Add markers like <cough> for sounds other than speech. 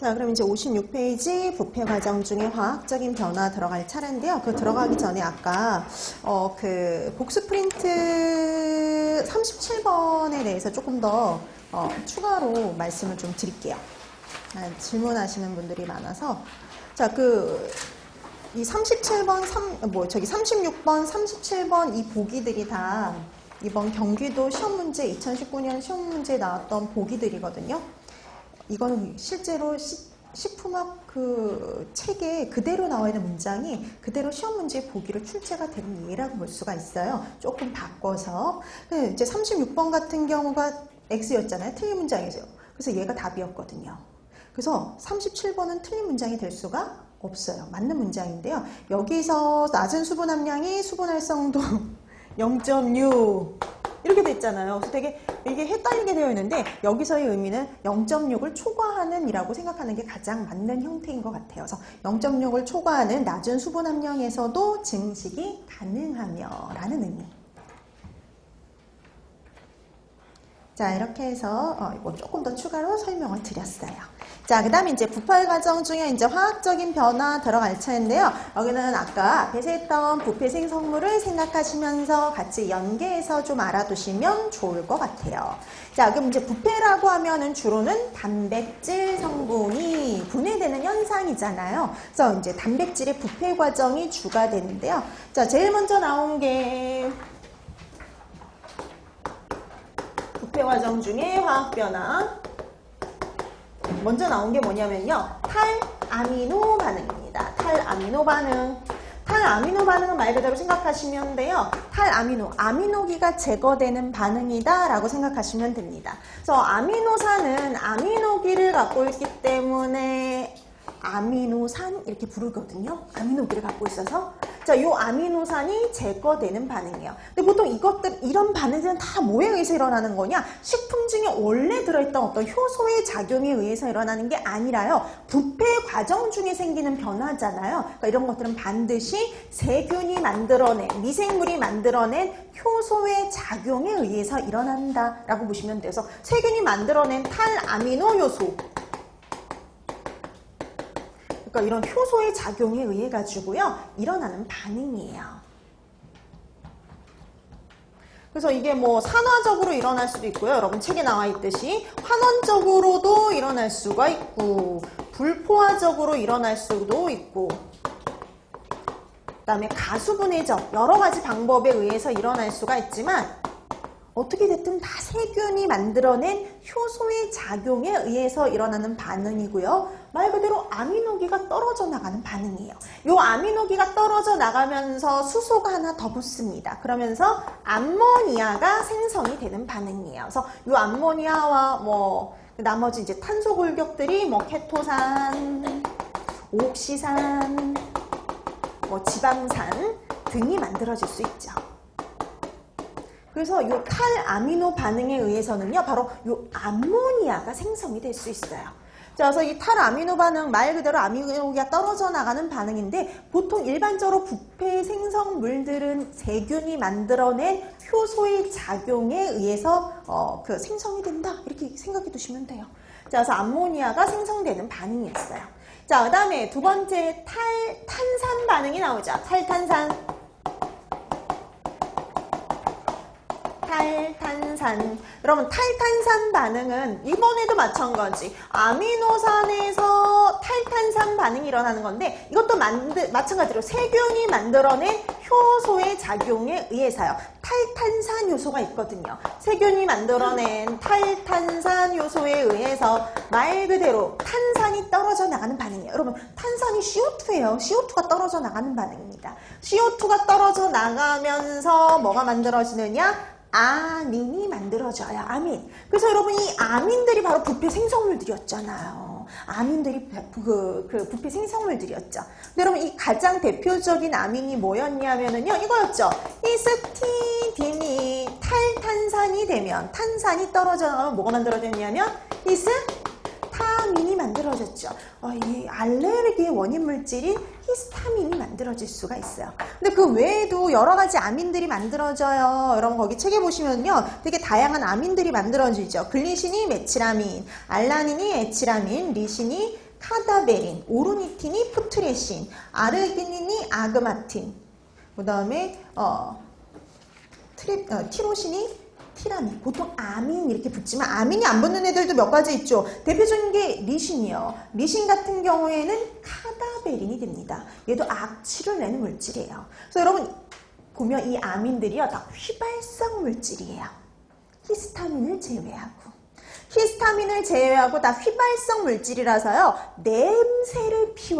자, 그럼 이제 56페이지 부패 과정 중에 화학적인 변화 들어갈 차례인데요. 그 들어가기 전에 아까 어, 그 복수 프린트 37번에 대해서 조금 더 어, 추가로 말씀을 좀 드릴게요. 아, 질문하시는 분들이 많아서 자, 그 이 37번, 3, 뭐, 저기 36번, 37번 이 보기들이 다 이번 경기도 시험 문제, 2019년 시험 문제에 나왔던 보기들이거든요. 이거는 실제로 시, 식품학 그 책에 그대로 나와 있는 문장이 그대로 시험 문제 보기로 출제가 되는 예라고 볼 수가 있어요. 조금 바꿔서. 네, 이제 36번 같은 경우가 X였잖아요. 틀린 문장이죠. 그래서 얘가 답이었거든요. 그래서 37번은 틀린 문장이 될 수가 없어요. 맞는 문장인데요. 여기서 낮은 수분 함량이 수분 활성도 0.6 <laughs> 이렇게 됐잖아요. 그래서 되게 이게 헷갈리게 되어 있는데 여기서의 의미는 0.6을 초과하는 이라고 생각하는 게 가장 맞는 형태인 것 같아요. 그래서 0.6을 초과하는 낮은 수분 함량에서도 증식이 가능하며 라는 의미. 자, 이렇게 해서 어, 이거 조금 더 추가로 설명을 드렸어요. 자, 그 다음에 이제 부패 과정 중에 이제 화학적인 변화 들어갈 차인데요. 여기는 아까 앞에서 했던 부패 생성물을 생각하시면서 같이 연계해서 좀 알아두시면 좋을 것 같아요. 자, 그럼 이제 부패라고 하면은 주로는 단백질 성분이 분해되는 현상이잖아요. 그래서 이제 단백질의 부패 과정이 주가 되는데요. 자, 제일 먼저 나온 게 부패 과정 중에 화학 변화. 먼저 나온 게 뭐냐면요. 탈아미노 반응입니다. 탈아미노 반응. 탈아미노 반응은 말 그대로 생각하시면 돼요. 탈아미노, 아미노기가 제거되는 반응이다 라고 생각하시면 됩니다. 그래서 아미노산은 아미노기를 갖고 있기 때문에 아미노산 이렇게 부르거든요. 아미노기를 갖고 있어서 자, 요 아미노산이 제거되는 반응이에요. 근데 보통 이것들 이런 반응들은 다 뭐에 의해서 일어나는 거냐? 식품 중에 원래 들어있던 어떤 효소의 작용에 의해서 일어나는 게 아니라요. 부패 과정 중에 생기는 변화잖아요. 그러니까 이런 것들은 반드시 세균이 만들어낸 미생물이 만들어낸 효소의 작용에 의해서 일어난다라고 보시면 돼서 세균이 만들어낸 탈아미노 요소 그러니까 이런 효소의 작용에 의해 가지고요 일어나는 반응이에요. 그래서 이게 뭐 산화적으로 일어날 수도 있고요. 여러분 책에 나와 있듯이 환원적으로도 일어날 수가 있고 불포화적으로 일어날 수도 있고 그 다음에 가수분해적 여러 가지 방법에 의해서 일어날 수가 있지만 어떻게 됐든 다 세균이 만들어낸 효소의 작용에 의해서 일어나는 반응이고요. 말 그대로 아미노기가 떨어져 나가는 반응이에요. 이 아미노기가 떨어져 나가면서 수소가 하나 더 붙습니다. 그러면서 암모니아가 생성이 되는 반응이에요. 그래서 이 암모니아와 뭐 나머지 이제 탄소 골격들이 뭐 케토산, 옥시산, 뭐 지방산 등이 만들어질 수 있죠. 그래서 이 탈아미노 반응에 의해서는요, 바로 이 암모니아가 생성이 될 수 있어요. 자, 그래서 이 탈아미노 반응 말 그대로 아미노기가 떨어져 나가는 반응인데 보통 일반적으로 부패 생성물들은 세균이 만들어낸 효소의 작용에 의해서 어, 그 생성이 된다 이렇게 생각해 두시면 돼요. 자, 그래서 암모니아가 생성되는 반응이었어요. 자, 그 다음에 두 번째 탈 탄산 반응이 나오죠. 탈탄산. 탈탄산. 여러분 탈탄산 반응은 이번에도 마찬가지. 아미노산에서 탈탄산 반응이 일어나는 건데 이것도 만드, 마찬가지로 세균이 만들어낸 효소의 작용에 의해서요. 탈탄산 요소가 있거든요. 세균이 만들어낸 탈탄산 요소에 의해서 말 그대로 탄산이 떨어져 나가는 반응이에요. 여러분 탄산이 CO2예요. CO2가 떨어져 나가는 반응입니다. CO2가 떨어져 나가면서 뭐가 만들어지느냐? 아민이 만들어져요. 아민. 그래서 여러분 이 아민들이 바로 부패 생성물들이었잖아요. 아민들이 그, 그 부패 생성물들이었죠. 근데 여러분 이 가장 대표적인 아민이 뭐였냐면은요 이거였죠. 이 스티딘이 탈탄산이 되면 탄산이 떨어져 나가면 뭐가 만들어졌냐면 이 스 타민이 만들어졌죠. 어, 이 알레르기의 원인 물질인 히스타민이 만들어질 수가 있어요. 근데 그 외에도 여러 가지 아민들이 만들어져요. 여러분 거기 책에 보시면요. 되게 다양한 아민들이 만들어지죠. 글리신이 메치라민, 알라닌이 에치라민, 리신이 카다베린, 오르니틴이 푸트레신, 아르기닌이 아그마틴, 그 다음에 어, 트리, 어, 티로신이 티라민. 보통 아민 이렇게 붙지만 아민이 안 붙는 애들도 몇 가지 있죠. 대표적인 게 리신이요. 리신 같은 경우에는 카다베린이 됩니다. 얘도 악취를 내는 물질이에요. 그래서 여러분 보면 이 아민들이요 다 휘발성 물질이에요. 히스타민을 제외하고. 히스타민을 제외하고 다 휘발성 물질이라서요 냄새를 피워